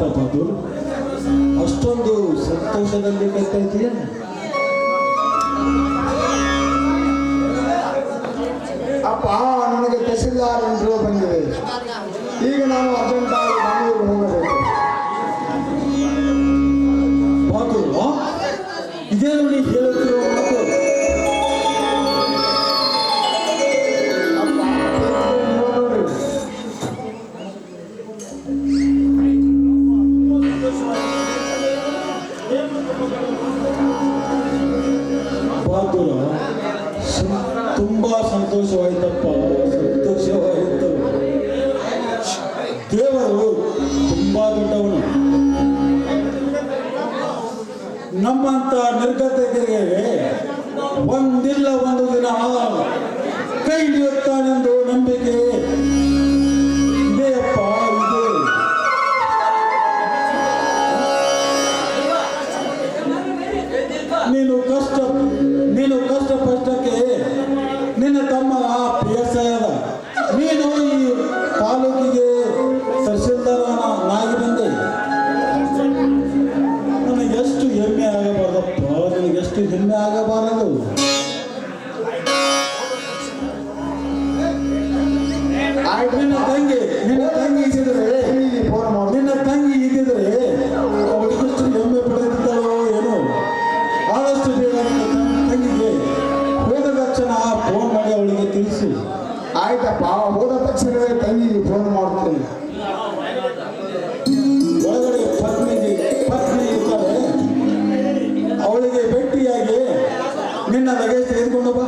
ಆಗ್ತಕ್ಕಂಥದ್ದು ಅಷ್ಟೊಂದು ಸಂತೋಷದಲ್ಲಿ ಗೊತ್ತೈತಿಯ ಅಪ್ಪ ನನಗೆ ತಹಸೀಲ್ದಾರ್ ಬಂದಿದೆ. ಈಗ ನಾನು ತುಂಬಾ ಸಂತೋಷವಾಯಿತಪ್ಪ. ಸಂತೋಷವಾಯಿತು. ದೇವರು ತುಂಬಾ ದೊಡ್ಡವನು. ನಮ್ಮಂತ ನಿರ್ಗತಿಕರಿಗೆ ಒಂದಿಲ್ಲ ಒಂದು ದಿನ. ಕೈ ಹಿಡಿಯುತ್ತಾನೆಂದು ನಂಬಿಕೆ. ಕಷ್ಟ, ನೀನು ಕಷ್ಟ ಕಷ್ಟಕ್ಕೆ ನಿನ್ನ ತಮ್ಮ ಪಿ ಎಸ್ ಐ ಅದ ನೀನು ಈ ತಾಲೂಕಿಗೆ ನಾಗಿ ಬಂದೆ. ನನಗೆ ಎಷ್ಟು ಹೆಮ್ಮೆ ಆಗಬಾರ್ದಪ್ಪ, ನನಗೆ ಎಷ್ಟು ಹೆಮ್ಮೆ ಆಗಬಾರದು. ನಿನ್ನ ತಂಗಿ. ಪಾವ ಹೋದ ತಕ್ಷಣವೇ ತಂಗಿಗೆ ಫೋನ್ ಮಾಡುತ್ತೇನೆ ಒಳಗಡೆ ಪತ್ನಿಗೆ, ಪತ್ನಿ ಇರ್ತಾರೆ. ಅವಳಿಗೆ ಭೇಟಿಯಾಗಿ ನಿನ್ನ ಲಗೇಜ್ ತೆಗೆದುಕೊಂಡು ಬಾ.